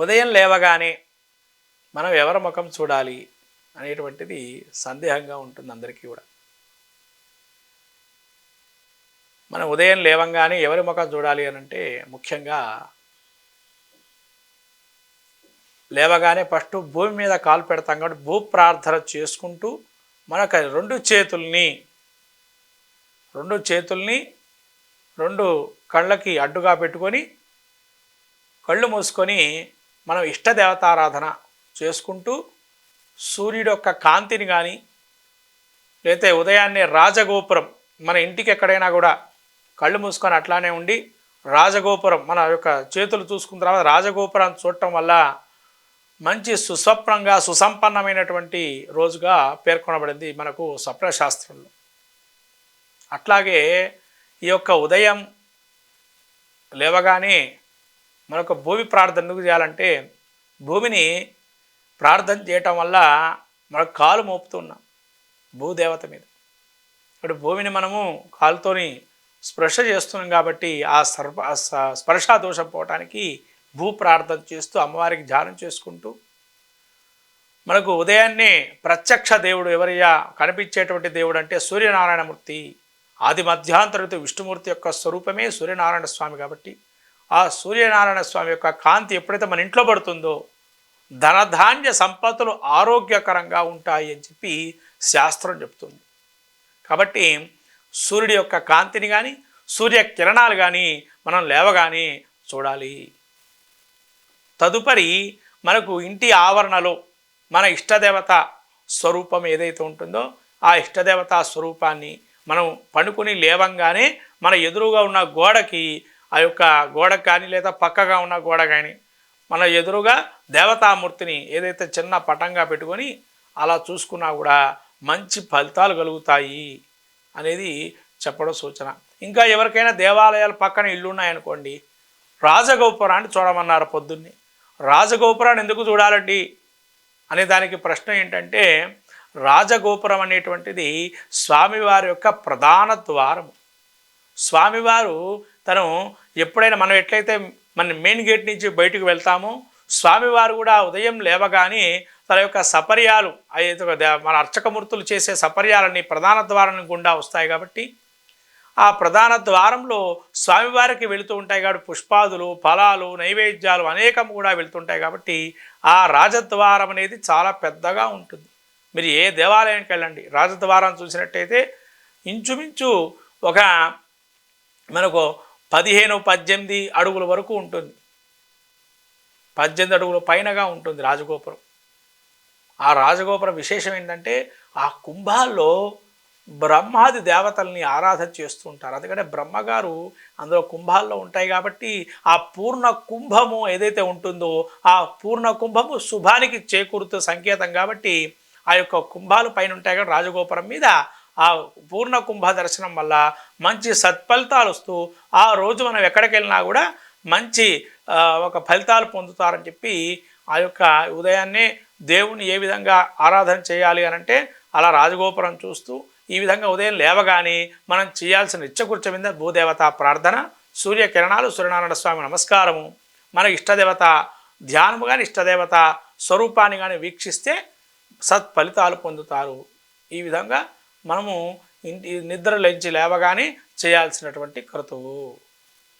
ఉదయం లేవగానే మనం ఎవరి ముఖం చూడాలి అనేటువంటిది సందేహంగా ఉంటుంది అందరికీ కూడా. మనం ఉదయం లేవంగానే ఎవరి ముఖం చూడాలి అని అంటే ముఖ్యంగా లేవగానే ఫస్ట్ భూమి మీద కాలు పెడతాం కాబట్టి భూ ప్రార్థన చేసుకుంటూ మనకు రెండు చేతుల్ని రెండు చేతుల్ని రెండు కళ్ళకి అడ్డుగా పెట్టుకొని కళ్ళు మూసుకొని మనం ఇష్టదేవతారాధన చేసుకుంటూ సూర్యుడు యొక్క కాంతిని కానీ లేతే ఉదయాన్నే రాజగోపురం మన ఇంటికి ఎక్కడైనా కూడా కళ్ళు మూసుకొని అట్లానే ఉండి రాజగోపురం మన యొక్క చేతులు చూసుకున్న తర్వాత రాజగోపురాన్ని చూడటం వల్ల మంచి సుస్వప్నంగా సుసంపన్నమైనటువంటి రోజుగా పేర్కొనబడింది మనకు స్వప్నశాస్త్రంలో. అట్లాగే ఈ యొక్క ఉదయం లేవగానే మనకు భూమి ప్రార్థన ఎందుకు చేయాలంటే భూమిని ప్రార్థన చేయటం వల్ల మనకు కాలు మోపుతున్నాం భూదేవత మీద. ఇప్పుడు భూమిని మనము కాలుతోని స్పర్శ చేస్తున్నాం కాబట్టి ఆ సర్ప స- స్పర్శ దోషం పోవటానికి భూ ప్రార్థన చేస్తూ అమ్మవారికి ధ్యానం చేసుకుంటూ మనకు ఉదయాన్నే ప్రత్యక్ష దేవుడు ఎవరయ్యా కనిపించేటువంటి దేవుడు అంటే సూర్యనారాయణమూర్తి. ఆది మధ్యాంతరతో విష్ణుమూర్తి యొక్క స్వరూపమే సూర్యనారాయణ స్వామి కాబట్టి ఆ సూర్యనారాయణ స్వామి యొక్క కాంతి ఎప్పుడైతే మన ఇంట్లో పడుతుందో ధనధాన్య సంపత్తులు ఆరోగ్యకరంగా ఉంటాయి అని చెప్పి శాస్త్రం చెప్తుంది. కాబట్టి సూర్యుడి యొక్క కాంతిని కానీ సూర్య కిరణాలు కానీ మనం లేవగానే చూడాలి. తదుపరి మనకు ఇంటి ఆవరణలో మన ఇష్టదేవత స్వరూపం ఏదైతే ఉంటుందో ఆ ఇష్టదేవత స్వరూపాన్ని మనం పండుకొని లేవంగానే మన ఎదురుగా ఉన్న గోడకి ఆ యొక్క గోడ కానీ లేదా పక్కగా ఉన్న గోడ కానీ మన ఎదురుగా దేవతామూర్తిని ఏదైతే చిన్న పటంగా పెట్టుకొని అలా చూసుకున్నా కూడా మంచి ఫలితాలు కలుగుతాయి అనేది చెప్పడం సూచన. ఇంకా ఎవరికైనా దేవాలయాల పక్కన ఇల్లున్నాయనుకోండి రాజగోపురాన్ని చూడమన్నారు పొద్దున్నే. రాజగోపురాన్ని ఎందుకు చూడాలండి? అనే దానికి ప్రశ్న ఏంటంటే రాజగోపురం అనేటువంటిది స్వామివారి యొక్క ప్రధాన ద్వారము. స్వామివారు తను ఎప్పుడైనా మనం ఎట్లయితే మన మెయిన్ గేట్ నుంచి బయటకు వెళ్తామో స్వామివారు కూడా ఉదయం లేవగానే తన యొక్క సపర్యాలు అయితే మన అర్చకమూర్తులు చేసే సపర్యాలన్నీ ప్రధాన ద్వారం గుండా వస్తాయి కాబట్టి ఆ ప్రధాన ద్వారంలో స్వామివారికి వెళుతూ ఉంటాయి కాబట్టి పుష్పాదులు ఫలాలు నైవేద్యాలు అనేకం కూడా వెళుతుంటాయి కాబట్టి ఆ రాజద్వారం అనేది చాలా పెద్దగా ఉంటుంది. మీరు ఏ దేవాలయానికి వెళ్ళండి రాజద్వారం చూసినట్టయితే ఇంచుమించు ఒక మనకు పదిహేను పద్దెనిమిది అడుగుల వరకు ఉంటుంది. పద్దెనిమిది అడుగుల పైనగా ఉంటుంది రాజగోపురం. ఆ రాజగోపురం విశేషం ఏంటంటే ఆ కుంభాల్లో బ్రహ్మాది దేవతల్ని ఆరాధన చేస్తూ ఉంటారు అందుకంటే బ్రహ్మగారు అందులో కుంభాల్లో ఉంటాయి కాబట్టి ఆ పూర్ణ కుంభము ఏదైతే ఉంటుందో ఆ పూర్ణ కుంభము శుభానికి చేకూరుతూ సంకేతం కాబట్టి ఆ యొక్క కుంభాలు పైన ఉంటాయి కాబట్టి రాజగోపురం మీద ఆ పూర్ణ కుంభ దర్శనం వల్ల మంచి సత్ఫలితాలు వస్తూ ఆ రోజు మనం ఎక్కడికి వెళ్ళినా కూడా మంచి ఒక ఫలితాలు పొందుతారని చెప్పి ఆ యొక్క ఉదయాన్నే దేవుని ఏ విధంగా ఆరాధన చేయాలి అని అంటే అలా రాజగోపురం చూస్తూ ఈ విధంగా ఉదయం లేవగానే మనం చేయాల్సిన నిత్యకృత్య మీద భూదేవత ప్రార్థన సూర్యకిరణాలు సూర్యనారాయణ స్వామి నమస్కారము. మన ఇష్టదేవత ధ్యానము కానీ ఇష్టదేవత స్వరూపాన్ని కానీ వీక్షిస్తే సత్ఫలితాలు పొందుతారు. ఈ విధంగా మనము ఇంటి నిద్ర లేచి లేవగానే చేయాల్సినటువంటి క్రతువు.